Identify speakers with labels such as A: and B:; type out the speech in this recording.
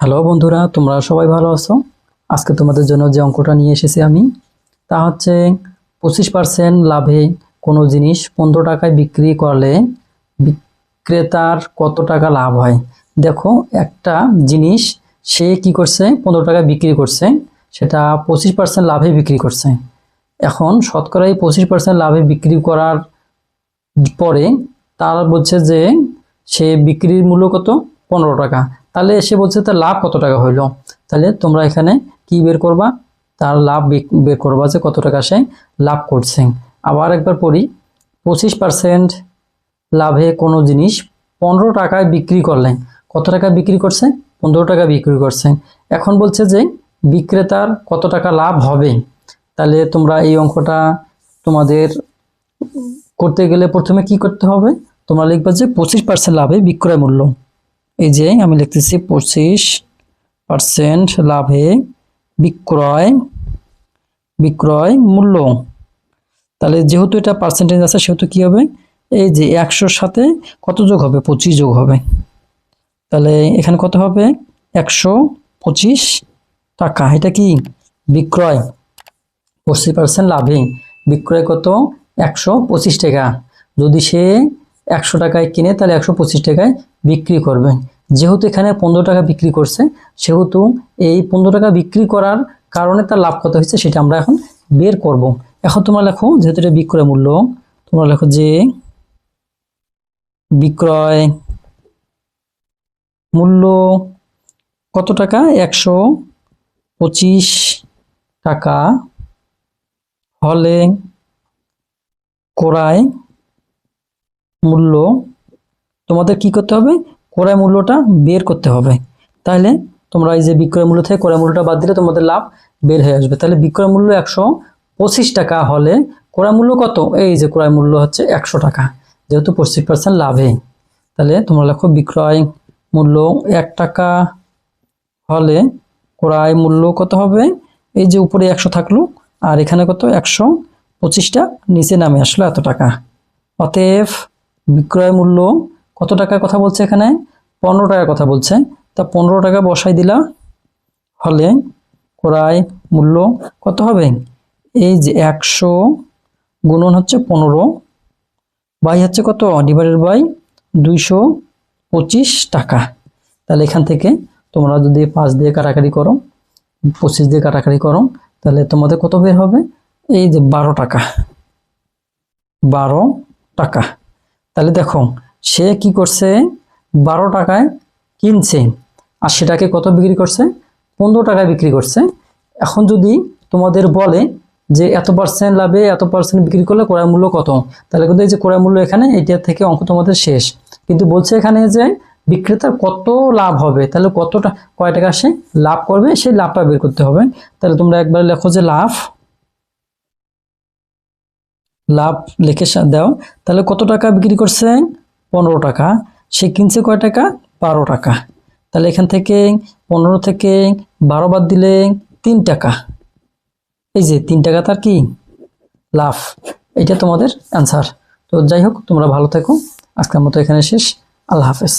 A: Hello বন্ধুরা, তোমরা সবাই ভালো আছো? আজকে তোমাদের জন্য যে অঙ্কটা নিয়ে এসেছি আমি, তা হচ্ছে পঁচিশ পার্সেন্ট লাভে কোনো জিনিস পনেরো টাকায় বিক্রি করলে বিক্রেতার কত টাকা লাভ হয়? দেখো, একটা জিনিস সে কি করছে, পনেরো টাকায় বিক্রি করছে, সেটা পঁচিশ পার্সেন্ট লাভে বিক্রি করছে। এখন শতকরা এই পঁচিশ পার্সেন্ট লাভে বিক্রি করার পরে তার বলছে যে সে বিক্রির মূল্য কত? পনেরো টাকা। তাহলে সে বলছে তার লাভ কত টাকা হইল? তাহলে তোমরা এখানে কি বের করবা? তার লাভ বের করবা যে কত টাকা সে লাভ করছে। আবার একবার পড়ি, পঁচিশ পার্সেন্ট লাভে কোনো জিনিস পনেরো টাকায় বিক্রি করলেন কত টাকা বিক্রি করছে? পনেরো টাকা বিক্রি করছে। এখন বলছে যে বিক্রেতার কত টাকা লাভ হবে? তাহলে তোমরা এই অঙ্কটা তোমাদের করতে গেলে প্রথমে কি করতে হবে? তোমরা লিখবে যে পঁচিশ পার্সেন্ট লাভে বিক্রয় মূল্য। এই যে আমি লিখতেছি পঁচিশ পার্সেন্ট লাভে বিক্রয় বিক্রয় মূল্য। তাহলে যেহেতু এটা পার্সেন্টেজ আছে, সেহেতু কি হবে? এই যে একশোর সাথে কত যোগ হবে? পঁচিশ যোগ হবে। তাহলে এখানে কত হবে? একশো পঁচিশ টাকা। এটা কি? বিক্রয়। পঁচিশ পার্সেন্ট লাভে বিক্রয় কত? একশো পঁচিশ টাকা। যদি সে একশো টাকায় কিনে তাহলে একশো পঁচিশ টাকায় বিক্রি করবে যেহেতু এখানে পনেরো টাকা বিক্রি করছে, সেহেতু এই পনেরো টাকা বিক্রি করার কারণে তার লাভ কত হয়েছে সেটা আমরা এখন বের করব। এখন তোমরা লেখো, যেহেতু এটা বিক্রয় মূল্য, তোমরা লেখো যে বিক্রয় মূল্য কত টাকা? একশো পঁচিশ টাকা হলে ক্রয় মূল্য তোমাদের কি করতে হবে? ক্রয় মূল্যটা বের করতে হবে। তাহলে তোমরা এই যে বিক্রয় মূল্য থেকে ক্রয় মূল্যটা বাদ দিলে তোমাদের লাভ বের হয়ে আসবে। তাহলে বিক্রয় মূল্য একশো পঁচিশ টাকা হলে ক্রয় মূল্য কত? এই যে ক্রয় মূল্য হচ্ছে একশো টাকা। যেহেতু পঁচিশ পার্সেন্ট লাভে। তাহলে তোমরা লেখো বিক্রয় মূল্য এক টাকা হলে ক্রয় মূল্য কত হবে? এই যে উপরে একশো থাকল, আর এখানে কত? একশো পঁচিশটা নিচে নামে আসলো এত টাকা। অতএব বিক্রয় মূল্য কত টাকার কথা বলছে এখানে? পনেরো টাকার কথা বলছে। তা পনেরো টাকা বসাই দিলা হলে ক্রয় মূল্য কত হবে? এই যে একশো গুণন হচ্ছে পনেরো, বাই হচ্ছে কত? ডিভাইডেড বাই দুইশো পঁচিশ টাকা। তাহলে এখান থেকে তোমরা যদি পাঁচ দিয়ে কাটাকাটি করো, পঁচিশ দিয়ে কাটাকাটি করো, তাহলে তোমাদের কত বের হবে? এই যে বারো টাকা। বারো টাকা। তাহলে দেখো, সে কি করছে? বারো টাকায় কিনছে আর সেটাকে কত বিক্রি করছে? পনেরো টাকায় বিক্রি করছে। এখন যদি তোমাদের বলে যে এত পার্সেন্ট লাভে এত পার্সেন্ট বিক্রি করলে ক্রয় মূল্য কত? তাহলে কিন্তু এই যে ক্রয় মূল্য এখানে এটা থেকে অঙ্ক তোমাদের শেষ। কিন্তু বলছে এখানে যে বিক্রেতার কত লাভ হবে? তাহলে কতটা, কয় টাকা সে লাভ করবে? সেই লাভটা বের করতে হবে। তাহলে তোমরা একবার লেখো যে লাভ লাভ লিখে দাও। তাহলে কত টাকা বিক্রি করছে? পনেরো টাকা। সে কিনছে কয় টাকা? বারো টাকা। তাহলে এখান থেকে পনেরো থেকে বারো বাদ দিলে তিন টাকা। এই যে তিন টাকা তার কি? লাভ। এটা তোমাদের অ্যান্সার তো যাই হোক, তোমরা ভালো থেকো। আজকের মতো এখানে শেষ। আল্লাহ হাফেজ।